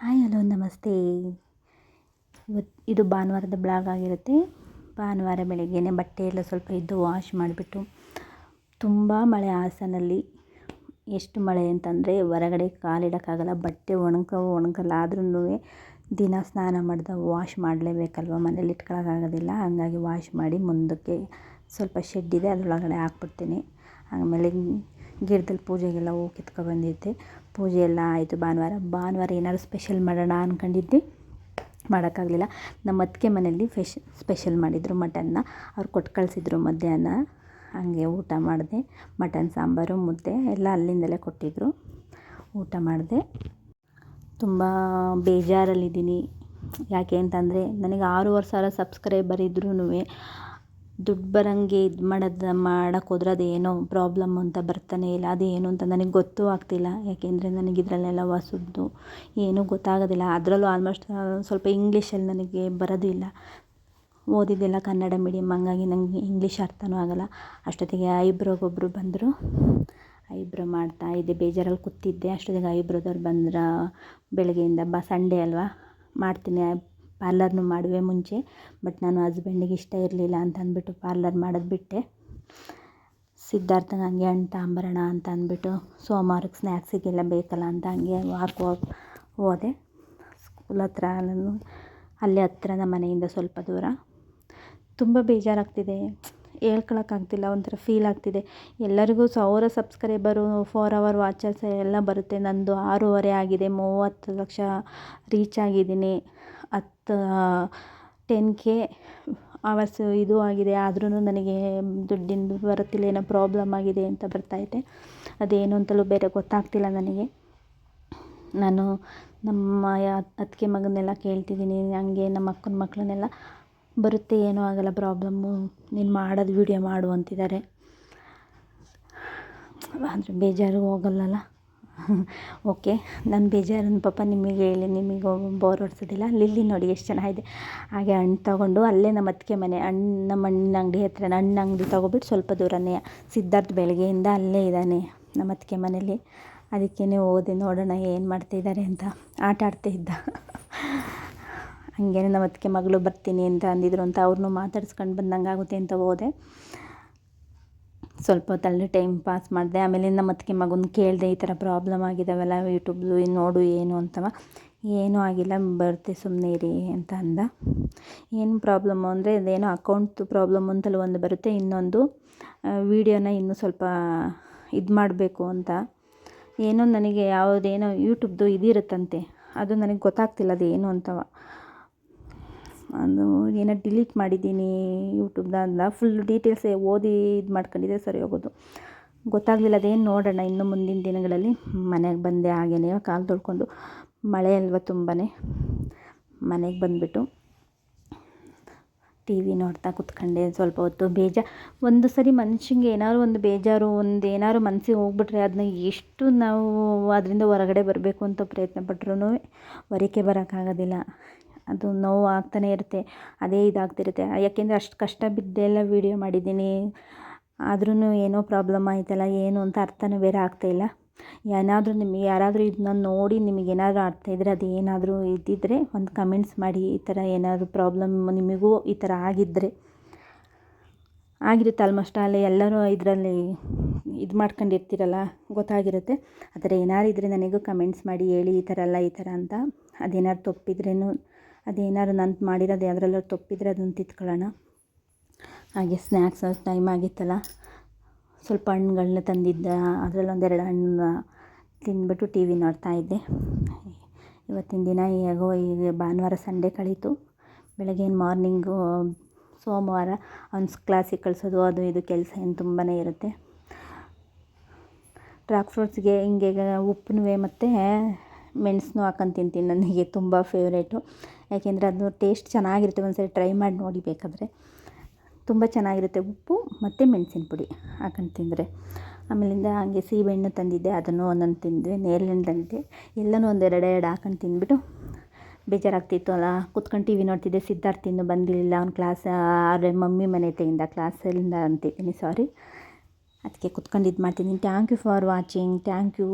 Hi, hello, ನಮಸ್ತೆ. ಇದು ಭಾನುವಾರದ ಬ್ಲಾಗ್ ಆಗಿರುತ್ತೆ. ಭಾನುವಾರ ಬೆಳಗ್ಗೆನೆ ಬಟ್ಟೆ ಎಲ್ಲ ಸ್ವಲ್ಪ ಇದ್ದು ವಾಶ್ ಮಾಡಿಬಿಟ್ಟು ತುಂಬ ಮಳೆ ಹಾಸನಲ್ಲಿ. ಎಷ್ಟು ಮಳೆ ಅಂತಂದರೆ ಹೊರಗಡೆ ಕಾಲಿಡೋಕ್ಕಾಗಲ್ಲ, ಬಟ್ಟೆ ಒಣಗ್ತಾವೋ ಒಣಗಲ್ಲ. ಆದ್ರೂ ದಿನ ಸ್ನಾನ ಮಾಡಿದಾಗ ವಾಶ್ ಮಾಡಲೇಬೇಕಲ್ವ? ಮನೇಲಿ ಇಟ್ಕೊಳ್ಳೋಕ್ಕಾಗೋದಿಲ್ಲ ಹಾಗಾಗಿ ವಾಶ್ ಮಾಡಿ ಮುಂದಕ್ಕೆ ಸ್ವಲ್ಪ ಶೆಡ್ ಇದೆ, ಅದರೊಳಗಡೆ ಹಾಕ್ಬಿಡ್ತೀನಿ. ಆಮೇಲೆ ಗಿಡದಲ್ಲಿ ಪೂಜೆಗೆಲ್ಲ ಹೂ ಕಿತ್ಕೊಬಂದಿದ್ದೆ ಪೂಜೆ ಎಲ್ಲ ಆಯಿತು. ಭಾನುವಾರ ಭಾನುವಾರ ಏನಾದ್ರು ಸ್ಪೆಷಲ್ ಮಾಡೋಣ ಅಂದ್ಕೊಂಡಿದ್ದೆ ಮಾಡೋಕ್ಕಾಗಲಿಲ್ಲ. ನಮ್ಮ ಅತ್ತಿಗೆ ಮನೆಯಲ್ಲಿ ಫೆಶ್ ಸ್ಪೆಷಲ್ ಮಾಡಿದರು ಮಟನ್ನ. ಅವ್ರು ಕೊಟ್ಟು ಕಳಿಸಿದ್ರು ಮಧ್ಯಾಹ್ನ. ಹಾಗೆ ಊಟ ಮಾಡಿದೆ. ಮಟನ್, ಸಾಂಬಾರು, ಮುದ್ದೆ ಎಲ್ಲ ಅಲ್ಲಿಂದಲೇ ಕೊಟ್ಟಿದ್ದರು ಊಟ ಮಾಡಿದೆ. ತುಂಬ ಬೇಜಾರಲ್ಲಿದ್ದೀನಿ. ಯಾಕೆ ಅಂತಂದರೆ ನನಗೆ ಆರೂವರೆ ಸಾವಿರ ಸಬ್ಸ್ಕ್ರೈಬರ್ ಇದ್ರೂ ದುಡ್ಡು ಬರೋಂಗೆ ಇದು ಮಾಡೋದು ಮಾಡೋಕ್ಕೋದ್ರೆ ಅದೇನೋ ಪ್ರಾಬ್ಲಮ್ ಅಂತ ಬರ್ತಾನೆ ಇಲ್ಲ. ಅದೇನು ಅಂತ ನನಗೆ ಗೊತ್ತೂ ಆಗ್ತಿಲ್ಲ. ಯಾಕೆಂದರೆ ನನಗೆ ಇದರಲ್ಲೆಲ್ಲ ಹೊಸದು ಏನೂ ಗೊತ್ತಾಗೋದಿಲ್ಲ. ಅದರಲ್ಲೂ ಆಲ್ಮೋಸ್ಟ್ ಸ್ವಲ್ಪ ಇಂಗ್ಲೀಷಲ್ಲಿ ನನಗೆ ಬರೋದಿಲ್ಲ ಓದಿದ್ದೆಲ್ಲ ಕನ್ನಡ ಮೀಡಿಯಮ್ ಹಂಗಾಗಿ ನನಗೆ ಇಂಗ್ಲೀಷ್ ಅರ್ಥನೂ ಆಗೋಲ್ಲ. ಅಷ್ಟೊತ್ತಿಗೆ ಐಬ್ರೋಗೊಬ್ಬರು ಬಂದರು. ಐಬ್ರೋ ಮಾಡ್ತಾ ಇದ್ದೆ. ಬೇಜಾರಲ್ಲಿ ಕೂತಿದ್ದೆ. ಅಷ್ಟೊತ್ತಿಗೆ ಐಬ್ರೋದವ್ರು ಬಂದ್ರೆ ಬೆಳಗ್ಗೆಯಿಂದ ಬ, ಸಂಡೇ ಅಲ್ವಾ? ಮಾಡ್ತೀನಿ. ಪಾರ್ಲರ್ನು ಮಾಡುವೆ ಮುಂಚೆ, ಬಟ್ ನಾನು ಹಸ್ಬೆಂಡಿಗೆ ಇಷ್ಟ ಇರಲಿಲ್ಲ ಅಂತ ಅಂದ್ಬಿಟ್ಟು ಪಾರ್ಲರ್ ಮಾಡೋದು ಬಿಟ್ಟೆ. ಸಿದ್ಧಾರ್ಥನ ಹಂಗೆ ಹಣ್ಣು ತಗೊಂಬರೋಣ ಅಂತ ಅಂದ್ಬಿಟ್ಟು ಸೋಮವಾರಕ್ಕೆ ಸ್ನ್ಯಾಕ್ಸಿಗೆಲ್ಲ ಬೇಕಲ್ಲ ಅಂತ ಹಂಗೆ ವಾಕ್ ವಾಕ್ ಹೋದೆ. ಸ್ಕೂಲ್ ಹತ್ರ ನಾನು ಅಲ್ಲೇ ಹತ್ರ ನಮ್ಮ ಮನೆಯಿಂದ ಸ್ವಲ್ಪ ದೂರ. ತುಂಬ ಬೇಜಾರಾಗ್ತಿದೆ. ಹೇಳ್ಕೊಳಕ್ಕಾಗ್ತಿಲ್ಲ, ಒಂಥರ ಫೀಲ್ ಆಗ್ತಿದೆ. ಎಲ್ಲರಿಗೂ ಸಾವಿರ ಸಬ್ಸ್ಕ್ರೈಬರು ಫೋರ್ ಅವರ್ ವಾಚರ್ಸ್ ಎಲ್ಲ ಬರುತ್ತೆ. ನಂದು ಆರೂವರೆ ಆಗಿದೆ, ಮೂವತ್ತು ಲಕ್ಷ ರೀಚ್ ಆಗಿದ್ದೀನಿ. ಹತ್ತು ಟೆನ್ ಕೆ ಅವರ್ಸ್ ಇದು ಆಗಿದೆ. ಆದ್ರೂ ನನಗೆ ದುಡ್ಡಿಂದು ಬರುತ್ತಿಲ್ಲ, ಏನೋ ಪ್ರಾಬ್ಲಮ್ ಆಗಿದೆ ಅಂತ ಬರ್ತಾಯಿದೆ ಅದೇನು ಅಂತಲೂ ಬೇರೆ ಗೊತ್ತಾಗ್ತಿಲ್ಲ ನನಗೆ. ನಾನು ನಮ್ಮ ಅತ್ತಿಗೆ ಮಗನ್ನೆಲ್ಲ ಕೇಳ್ತಿದ್ದೀನಿ, ಹಂಗೆ ನಮ್ಮ ಅಕ್ಕನ ಮಕ್ಕಳನ್ನೆಲ್ಲ. ಬರುತ್ತೆ, ಏನೂ ಆಗಲ್ಲ, ಪ್ರಾಬ್ಲಮ್ಮು, ನೀನು ಮಾಡೋದು ವೀಡಿಯೋ ಮಾಡು ಅಂತಿದ್ದಾರೆ ಆದರೆ ಬೇಜಾರು ಹೋಗಲ್ಲಲ್ಲ? ಓಕೆ ನನ್ನ ಬೇಜಾರನ್ನು ಪಾಪ ನಿಮಗೆ ಹೇಳಿ, ನಿಮಗೆ ಬೋರ್ ಹೊಡ್ಸೋದಿಲ್ಲ. ಲಿಲ್ಲಿ ನೋಡಿ ಎಷ್ಟು ಚೆನ್ನಾಗಿದೆ ಹಾಗೆ ಹಣ್ಣು ತೊಗೊಂಡು ಅಲ್ಲೇ ನಮ್ಮ ಅತ್ತಿಗೆ ಮನೆ, ಹಣ್ಣು, ನಮ್ಮ ಹಣ್ಣಿನ ಅಂಗಡಿ ಹತ್ರ ಹಣ್ಣು ಅಂಗಡಿ ತೊಗೊಬಿಟ್ಟು ಸ್ವಲ್ಪ ದೂರನೇ, ಸಿದ್ಧಾರ್ಥ ಬೆಳಗ್ಗೆಯಿಂದ ಅಲ್ಲೇ ಇದ್ದಾನೆ ನಮ್ಮ ಅತ್ತಿಗೆ ಮನೇಲಿ. ಅದಕ್ಕೇ ಓದಿ ನೋಡೋಣ ಏನು ಮಾಡ್ತಿದ್ದಾರೆ ಅಂತ. ಆಟ ಆಡ್ತಿದ್ದ. ಹಾಗೇನೆ ನಮ್ಮ ಅತ್ತಿಗೆ ಮಗಳು ಬರ್ತೀನಿ ಅಂತ ಅಂದಿದ್ರು ಅಂತ ಅವ್ರನ್ನೂ ಮಾತಾಡ್ಸ್ಕೊಂಡು ಬಂದಂಗೆ ಆಗುತ್ತೆ ಅಂತ ಹೋದೆ. ಸ್ವಲ್ಪ ಹೊತ್ತು ಟೈಮ್ ಪಾಸ್ ಮಾಡಿದೆ. ಆಮೇಲೆ ನಮ್ಮ ಅತ್ತಿಗೆ ಮಗನ ಕೇಳಿದೆ, ಈ ಥರ ಪ್ರಾಬ್ಲಮ್ ಆಗಿದಾವೆಲ್ಲ ಯೂಟ್ಯೂಬ್ದು ನೋಡು ಏನು ಅಂತವ. ಏನೂ ಆಗಿಲ್ಲ ಬರ್ತೆ ಸುಮ್ಮನೆ ಇರಿ ಅಂತ ಅಂದ. ಏನು ಪ್ರಾಬ್ಲಮ್ಮು ಅಂದರೆ, ಅದೇನೋ ಅಕೌಂಟ್ದು ಪ್ರಾಬ್ಲಮ್ ಅಂತಲೂ ಒಂದು ಬರುತ್ತೆ. ಇನ್ನೊಂದು ವೀಡಿಯೋನ ಇನ್ನೂ ಸ್ವಲ್ಪ ಇದು ಮಾಡಬೇಕು ಅಂತ. ಏನೋ ನನಗೆ ಯಾವುದೇನೋ ಯೂಟ್ಯೂಬ್ದು ಇದಿರುತ್ತಂತೆ. ಅದು ನನಗೆ ಗೊತ್ತಾಗ್ತಿಲ್ಲ ಅದು ಏನು ಅಂತವ. ಅದು ಏನೋ ಡಿಲೀಟ್ ಮಾಡಿದ್ದೀನಿ ಯೂಟ್ಯೂಬ್ದಾಗ ಫುಲ್ ಡೀಟೇಲ್ಸ್ ಓದಿ ಇದು ಮಾಡ್ಕೊಂಡಿದ್ದೆ, ಸರಿ ಹೋಗೋದು. ಗೊತ್ತಾಗಲಿಲ್ಲ, ಅದೇನು ನೋಡೋಣ ಇನ್ನು ಮುಂದಿನ ದಿನಗಳಲ್ಲಿ. ಮನೆಗೆ ಬಂದೆ ಹಾಗೇನೆ ಕಾಲು ತೊಳ್ಕೊಂಡು. ಮಳೆ ಅಲ್ವ ತುಂಬಾ ಮನೆಗೆ ಬಂದುಬಿಟ್ಟು ಟಿ ವಿ ನೋಡ್ತಾ ಕುತ್ಕೊಂಡೆ ಸ್ವಲ್ಪ ಹೊತ್ತು. ಬೇಜಾರು ಒಂದು ಸರಿ ಮನುಷ್ಯಂಗೆ ಏನಾದ್ರು ಒಂದು ಬೇಜಾರು, ಒಂದು ಏನಾದ್ರು ಮನಸ್ಸಿಗೆ ಹೋಗ್ಬಿಟ್ರೆ ಅದನ್ನ ಎಷ್ಟು ನಾವು ಅದರಿಂದ ಹೊರಗಡೆ ಬರಬೇಕು ಅಂತ ಪ್ರಯತ್ನ ಪಟ್ರೂ ಹೊರಕ್ಕೆ ಬರೋಕ್ಕಾಗೋದಿಲ್ಲ ಅದು ನೋವು ಆಗ್ತಾನೆ ಇರುತ್ತೆ, ಅದೇ ಇದಾಗ್ತಿರುತ್ತೆ. ಯಾಕೆಂದರೆ ಅಷ್ಟು ಕಷ್ಟ ಬಿದ್ದೆಲ್ಲ ವೀಡಿಯೋ ಮಾಡಿದ್ದೀನಿ ಆದ್ರೂ ಏನೋ ಪ್ರಾಬ್ಲಮ್ ಆಯ್ತಲ್ಲ, ಏನು ಅಂತ ಅರ್ಥನೇ ಬೇರೆ ಆಗ್ತಾಯಿಲ್ಲ ಏನಾದರೂ ನಿಮಗೆ, ಯಾರಾದರೂ ಇದನ್ನ ನೋಡಿ ನಿಮಗೆ ಏನಾದರೂ ಅರ್ಥ ಇದ್ದರೆ ಅದು ಏನಾದರೂ ಇದ್ದಿದ್ದರೆ ಒಂದು ಕಮೆಂಟ್ಸ್ ಮಾಡಿ, ಈ ಥರ ಏನಾದರೂ ಪ್ರಾಬ್ಲಮ್ ನಿಮಗೂ ಈ ಥರ ಆಗಿದ್ದರೆ ಆಗಿರುತ್ತೆ ಆಲ್ಮೋಸ್ಟ್ ಅಲ್ಲಿ ಎಲ್ಲರೂ ಇದರಲ್ಲಿ ಇದು ಮಾಡ್ಕೊಂಡಿರ್ತೀರಲ್ಲ, ಗೊತ್ತಾಗಿರುತ್ತೆ. ಆ ಥರ ಇದ್ದರೆ ನನಗೂ ಕಮೆಂಟ್ಸ್ ಮಾಡಿ, ಹೇಳಿ ಈ ಥರ ಅಲ್ಲ, ಈ ಥರ ಅಂತ. ಅದೇನಾದ್ರು ತಪ್ಪಿದ್ರೇನು ಅದೇನಾದ್ರು ನಾನು ಮಾಡಿರೋದು ಯಾವುದ್ರಲ್ಲಾದ್ರು ತಪ್ಪಿದ್ರೆ ಅದನ್ನು ತಿತ್ಕೊಳ್ಳೋಣ. ಹಾಗೆ ಸ್ನ್ಯಾಕ್ಸ್ ಟೈಮ್ ಆಗಿತ್ತಲ್ಲ. ಸ್ವಲ್ಪ ಹಣ್ಣುಗಳನ್ನ ತಂದಿದ್ದ, ಅದರಲ್ಲಿ ಒಂದೆರಡು ಹಣ್ಣನ್ನ ತಿಂದ್ಬಿಟ್ಟು ಟಿ ವಿ ನೋಡ್ತಾಯಿದ್ದೆ ಇವತ್ತಿನ ದಿನ ಹೇಗೋ ಈಗ ಭಾನುವಾರ ಸಂಡೇ ಕಳೀತು. ಬೆಳಗ್ಗೆ ಮಾರ್ನಿಂಗು ಸೋಮವಾರ ಅವ್ನ ಕ್ಲಾಸಿಗೆ ಕಳಿಸೋದು, ಅದು ಇದು ಕೆಲಸ ಏನು ತುಂಬಾ ಇರುತ್ತೆ. ಡ್ರಾಕ್ ಫ್ರೂಟ್ಸ್ಗೆ ಹಿಂಗೆ ಉಪ್ಪು ಮತ್ತು ಮೆಣಸನ್ನು ಹಾಕೊಂಡು ತಿಂತೀನಿ. ನನಗೆ ತುಂಬ ಫೇವ್ರೇಟು ಯಾಕೆಂದರೆ ಅದು ಟೇಸ್ಟ್ ಚೆನ್ನಾಗಿರುತ್ತೆ. ಒಂದು ಸರಿ ಟ್ರೈ ಮಾಡಿ ನೋಡಿ ಬೇಕಾದರೆ. ತುಂಬ ಚೆನ್ನಾಗಿರುತ್ತೆ ಉಪ್ಪು ಮತ್ತು ಮೆಣಸಿನ ಪುಡಿ ಹಾಕೊಂಡು ತಿಂದರೆ. ಆಮೇಲಿಂದ ಹಾಗೆ ಸೀಬೆಹಣ್ಣು ತಂದಿದ್ದೆ. ಅದನ್ನು ಒಂದೊಂದು ತಿಂದೆ ನೇರಳೆಹಣ್ಣು ತಂದಿದ್ದೆ. ಎಲ್ಲನೂ ಒಂದು ಎರಡು ಹಾಕೊಂಡು ತಿಂದ್ಬಿಟ್ಟು ಬೇಜಾರಾಗ್ತಿತ್ತು ಅಲ್ಲ. ಕುತ್ಕೊಂಡು ಟಿ ವಿ ನೋಡ್ತಿದ್ದೆ. ಸಿದ್ಧಾರ್ಥ ಇನ್ನೂ ಬಂದಿರಲಿಲ್ಲ. ಅವ್ನ ಕ್ಲಾಸ್ ಆದರೆ ಮಮ್ಮಿ ಮನೆ ತೆಗಿಂದ ಕ್ಲಾಸಲ್ಲಿಂದ ಅಂತಿದ್ದೀನಿ. ಸಾರಿ ಅದಕ್ಕೆ ಕುತ್ಕೊಂಡು ಇದು ಮಾಡ್ತೀನಿ thank you for watching thank you